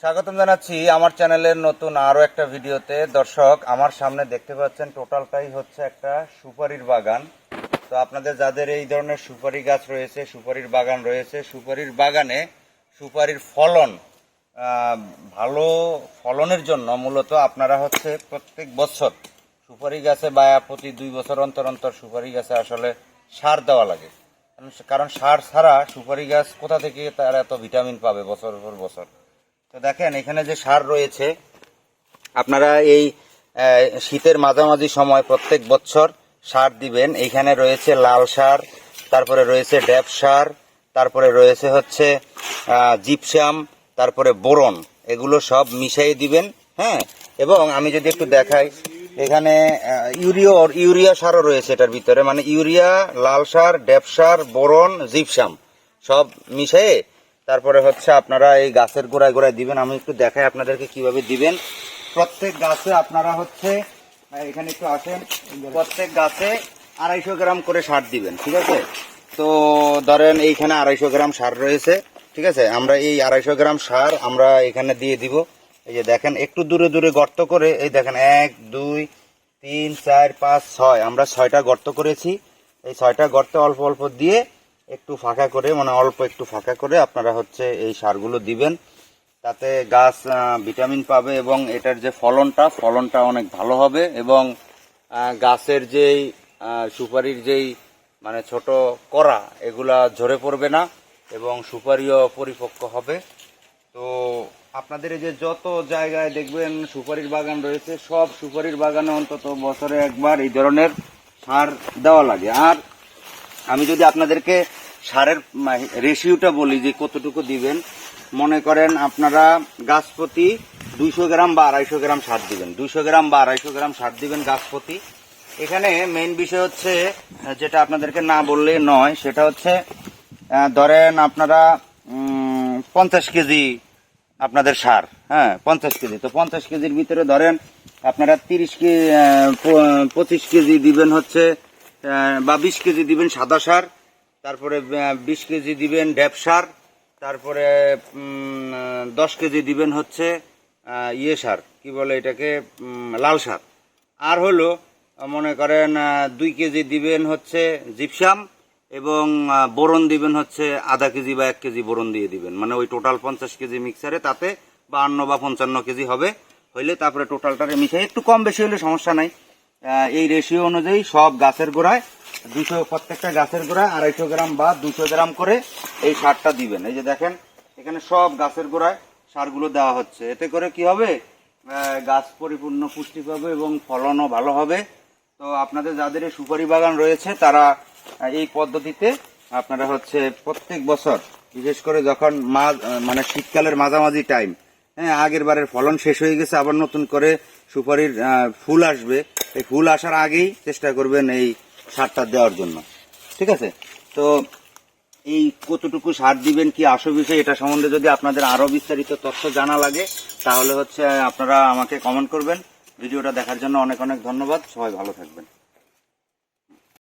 স্বাগতম জানাচ্ছি আমার চ্যানেলের নতুন আরও একটা ভিডিওতে। দর্শক, আমার সামনে দেখতে পাচ্ছেন টোটালটাই হচ্ছে একটা সুপারির বাগান। তো আপনাদের যাদের এই ধরনের সুপারি গাছ রয়েছে, সুপারির বাগান রয়েছে, সুপারির বাগানে সুপারির ফলন ভালো ফলনের জন্য মূলত আপনারা হচ্ছে প্রত্যেক বছর সুপারি গাছে বা প্রতি দুই বছর অন্তর অন্তর সুপারি গাছে আসলে সার দেওয়া লাগে। কারণ- সার ছাড়া সুপারি গাছ কোথা থেকে তার এত ভিটামিন পাবে বছর পর বছর? তো দেখেন এখানে যে সার রয়েছে আপনারা এই শীতের মাঝামাঝি সময় প্রত্যেক বছর সার দিবেন। এইখানে রয়েছে লাল সার তারপরে রয়েছে ড্যাপ সার তারপরে রয়েছে হচ্ছে আহ, জিপসাম তারপরে বোরন। এগুলো সব মিশিয়ে দিবেন হ্যাঁ? এবং আমি যদি একটু দেখাই এখানে ইউরিয়া ইউরিয়া সারও রয়েছে এটার ভিতরে। মানে ইউরিয়া লাল সার ড্যাপ সার বোরন জিপসাম সব মিশিয়ে তারপরে হচ্ছে আপনারা এই গাছের গোড়ায় গোড়ায় দিবেন। আমি একটু দেখাই আপনাদেরকে কীভাবে দিবেন। প্রত্যেক গাছে আপনারা হচ্ছে এখানে একটু আসেন। প্রত্যেক গাছে আড়াইশো গ্রাম করে সার দিবেন, ঠিক আছে? তো ধরেন এইখানে আড়াইশো গ্রাম সার রয়েছে, ঠিক আছে? আমরা এই আড়াইশো গ্রাম সার আমরা এখানে দিয়ে দিব। এই যে দেখেন, একটু দূরে দূরে গর্ত করে, এই দেখেন, এক, দুই, তিন, চার, পাঁচ, ছয়। আমরা ছয়টা গর্ত করেছি। এই ছয়টা গর্তে অল্প অল্প দিয়ে একটু ফাঁকা করে মানে অল্প একটু ফাঁকা করে আপনারা হচ্ছে এই সারগুলো দিবেন। তাতে গাছ ভিটামিন পাবে এবং এটার যে ফলনটা ফলনটা অনেক ভালো হবে এবং গাছের যেই সুপারির যেই মানে ছোট করা, এগুলা ঝরে পড়বে না এবং সুপারিও পরিপক্ক হবে। তো আপনাদের এই যে যত জায়গায় দেখবেন সুপারির বাগান রয়েছে, সব সুপারির বাগানে অন্তত বছরে একবার এই ধরনের সার দেওয়া লাগে। আর আমি যদি আপনাদেরকে সারের রেশিওটা বলি যে কতটুকু দিবেন। মনে করেন আপনারা গাছ প্রতি দুইশো গ্রাম বা আড়াইশো গ্রাম সার দিবেন। দুইশো গ্রাম বা আড়াইশো গ্রাম সার দিবেন গাছ প্রতি এখানে মেন বিষয় হচ্ছে, যেটা আপনাদেরকে না বললে নয়, সেটা হচ্ছে ধরেন আপনারা পঞ্চাশ কেজি আপনাদের সার হ্যাঁ পঞ্চাশ কেজি। তো পঞ্চাশ কেজির ভিতরে ধরেন আপনারা তিরিশ কেজি পঁচিশ কেজি দিবেন হচ্ছে বা বিশ কেজি দিবেন সাদা সার। তারপরে বিশ কেজি দিবেন ড্যাপ সার, তারপরে দশ কেজি দিবেন হচ্ছে ইয়ে সার, কি বলে এটাকে লাল সার। আর হলো, মনে করেন দুই কেজি দিবেন হচ্ছে জিপসাম এবং বোরন দিবেন হচ্ছে আধা কেজি বা এক কেজি বোরন দিয়ে দিবেন। মানে ওই টোটাল পঞ্চাশ কেজি মিক্সারে তাতে বাহান্ন বা পঞ্চান্ন কেজি হবে। হইলে তারপরে টোটালটারে মিশাই, একটু কম বেশি হলে সমস্যা নাই। এই রেশিও অনুযায়ী সব গাছের গোড়ায় দুশো প্রত্যেকটা গাছের গোড়ায় আড়াইশো গ্রাম বা দুশো গ্রাম করে এই সারটা দিবেন। এই যে দেখেন এখানে সব গাছের গোড়ায় সারগুলো দেওয়া হচ্ছে। এতে করে কি হবে? গাছ পরিপূর্ণ পুষ্টি পাবে এবং ফলনও ভালো হবে। তো আপনাদের যাদের সুপারি বাগান রয়েছে তারা এই পদ্ধতিতে আপনারা হচ্ছে প্রত্যেক বছর বিশেষ করে যখন আহ, মানে শীতকালের মাঝামাঝি টাইম হ্যাঁ আগের বারের ফলন শেষ হয়ে গেছে আবার নতুন করে সুপারির ফুল আসবে। এই ফুল আসার আগেই চেষ্টা করবেন এই সারটা দেওয়ার জন্য। ঠিক আছে? তো এই কতটুকু সার দিবেন, কি আসো বিষয়, এটা সম্বন্ধে যদি আপনাদের আরও বিস্তারিত তথ্য জানা লাগে, তাহলে হচ্ছে আপনারা আমাকে কমেন্ট করবেন। ভিডিওটা দেখার জন্য অনেক অনেক ধন্যবাদ। সবাই ভালো থাকবেন।